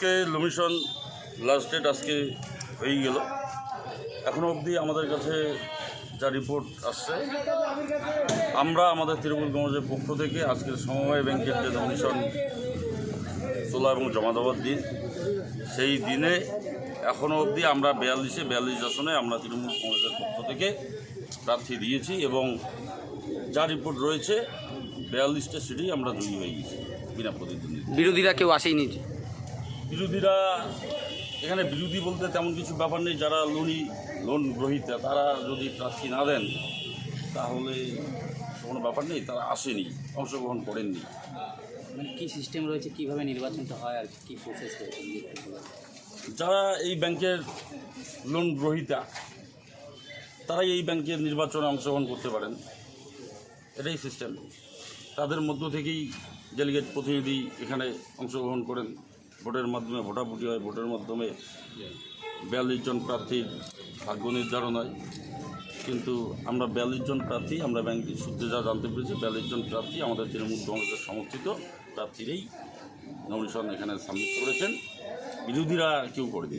আজকে লমিশন last date আজকে হয়ে গেল। এখনও অবধি আমাদের কাছে যা রিপোর্ট আসছে, আমরা আমাদের তৃণমূল কংগ্রেসের পক্ষ থেকে আজকের সমবায় ব্যাংকের যে লমিশন তোলা এবং জমা দেওয়ার দিন, সেই দিনে এখনও অবধি আমরা বিয়াল্লিশে, বিয়াল্লিশ আসনে আমরা তৃণমূল কংগ্রেসের পক্ষ থেকে প্রার্থী দিয়েছি এবং যা রিপোর্ট রয়েছে, বিয়াল্লিশটা সিটেই আমরা জয়ী হয়ে গেছি, বিনা প্রতিদ্বন্দ্বী বিরোধীরা কেউ আসেনি বিরোধীরা এখানে বিরোধী বলতে তেমন কিছু ব্যাপার নেই যারা লোনই লোন গ্রহীতা তারা যদি প্রার্থী না দেন তাহলে কোনো ব্যাপার নেই তারা আসেনি অংশগ্রহণ করেননি। মানে কি সিস্টেম রয়েছে কীভাবে নির্বাচনটা হয় আর কি প্রসেস রয়েছে। যারা এই ব্যাংকের লোন গ্রহীতা তারাই এই ব্যাংকের নির্বাচনে অংশগ্রহণ করতে পারেন। এটাই সিস্টেম তাদের মধ্য থেকেই ডেলিগেট প্রতিনিধি এখানে অংশগ্রহণ করেন। ভোটের মাধ্যমে, ভোটাভুটি হয়, ভোটের মাধ্যমে বিয়াল্লিশ জন প্রার্থীর ভাগ্য নির্ধারণ হয়। কিন্তু আমরা বিয়াল্লিশ জন প্রার্থী, আমরা ব্যাংক সূত্রে যা জানতে পেরেছি, বিয়াল্লিশ জন প্রার্থী আমাদের তৃণমূল কংগ্রেসের সমর্থিত প্রার্থীরাই নমিশন এখানে সাবমিট করেছেন। বিরোধীরা কেউ করেনি